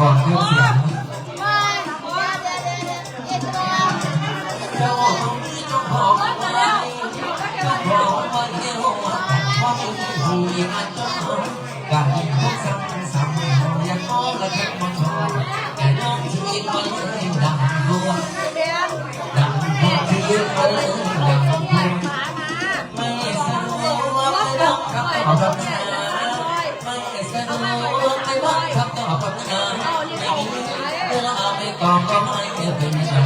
กอนเครื่องเสียงการที่พวกซ้ำซ้ำยังโองและแค่มองทองแต่น้องที่ยิงมันเลยดังรัวดังรัวที่ยืนมาเลยดังรัวไม่สนุกไม่ต้องขับต่อกับงานไม่สนุกไม่ต้องขับต่อกับงาน ไม่ต้องก็ไม่เป็น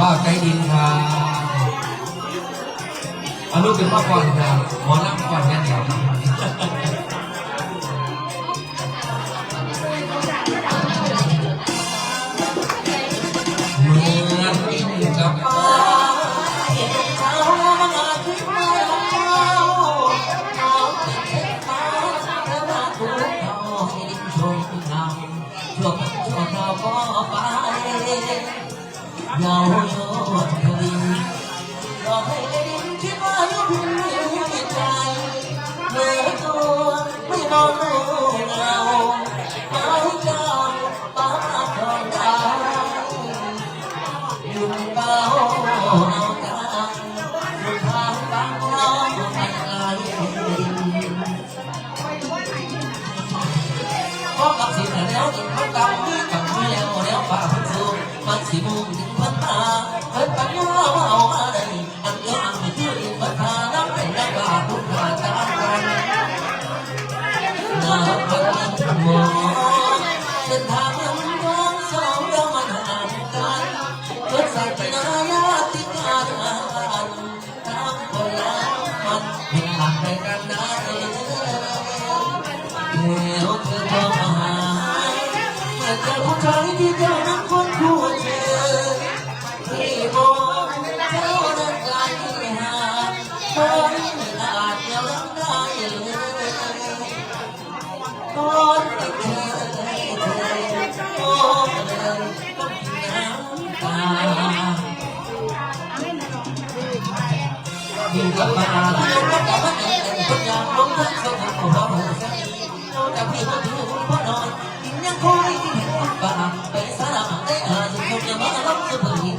ว่าไกดินครับอาลูกเป็นมาก่อนครับหมอนั่งก่อนแน่นครับ พอกับสิเหนือแล้วกินข้าวกำมือกับมืเหล้วแล้วฝ่าพันซูงมันสีมุงถึงพัน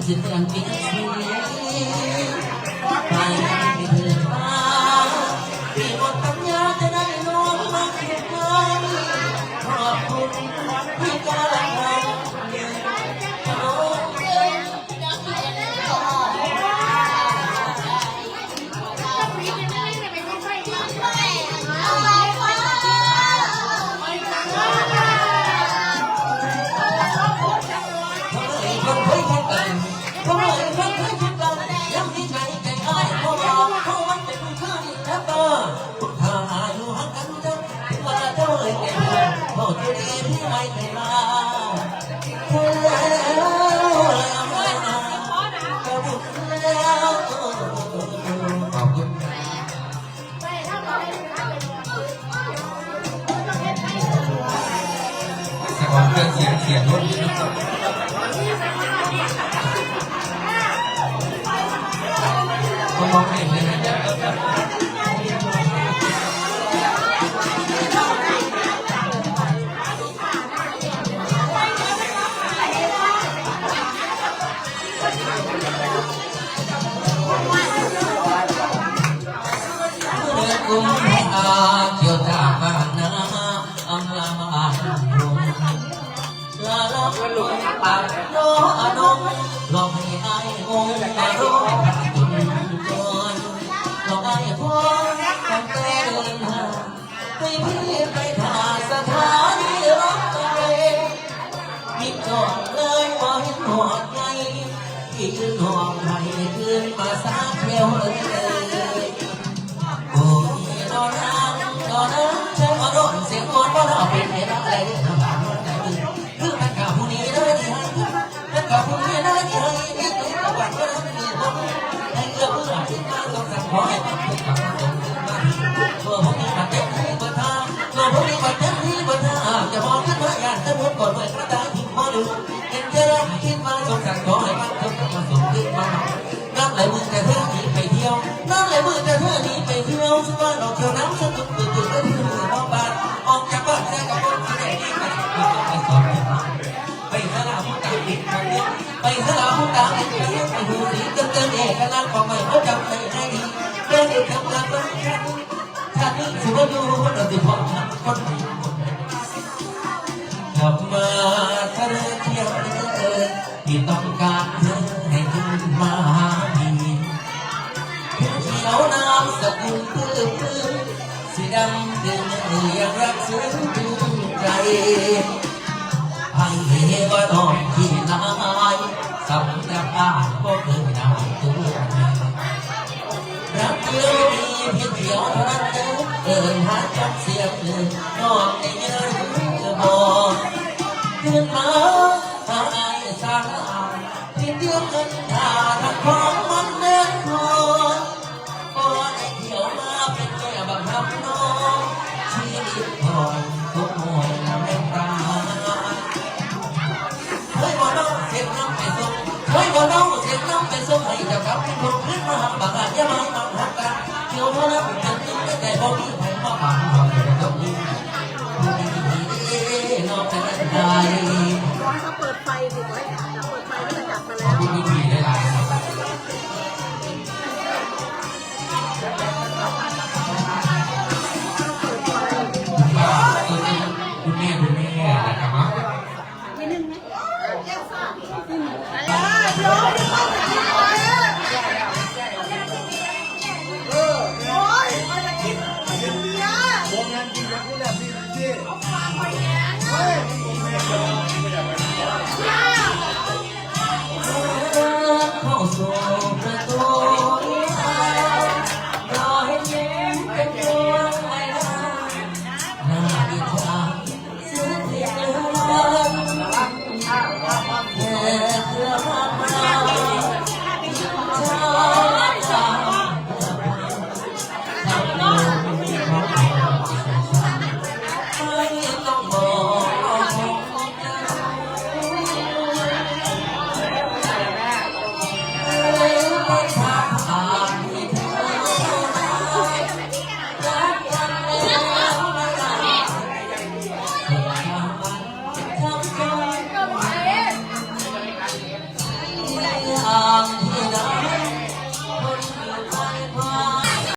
Music Camping เสียงเสียงรถก็มองให้เห็นเลยนะ ขอให้มันจงมาส่งขึ้นมาน้ำไหลมือแต่เธอหนีไปเที่ยวน้ำไหลมือแต่เธอหนีไปเที่ยวสุวรรณออกเที่ยวน้ำ ท่านนี้ถือว่าดูว่าเราติพอคนดีกลับมาเธอเที่ยวเธอที่ต้องการเธอให้ขึ้นมาดีเขียวน้ำสกุลตื้อตื้อสีดำดึงยังรักซึ้งถึงใจให้เว่าน้องที่นายสำนักบ้านก็เคยนำตัวรักเดียวมีเพียงเดียว สางอาที่เดียวกันทาทางของมันเดินคอยก็ได้เที่ยวมาเป็นแม่บังคับน้องชีวิตพอยทุกหน่วยไม่ตายเฮ้ยบ่น้องเสียงน้ำไปส่งเฮ้ยบ่น้องเสียงน้ำไปส่งให้เจ้ากับที่คนขึ้นมาหาบางอาจจะมาทำหักกันเที่ยวเท่านั้นเป็นตึ้งได้แต่บ่มีใครมาบังหักเลยต้องมีน้องจะได้ใจขอให้เขาเปิ ดไฟสิขอให้จับเปิดไฟก็จะจับมาแล้วคุณพี่ๆได้หลาย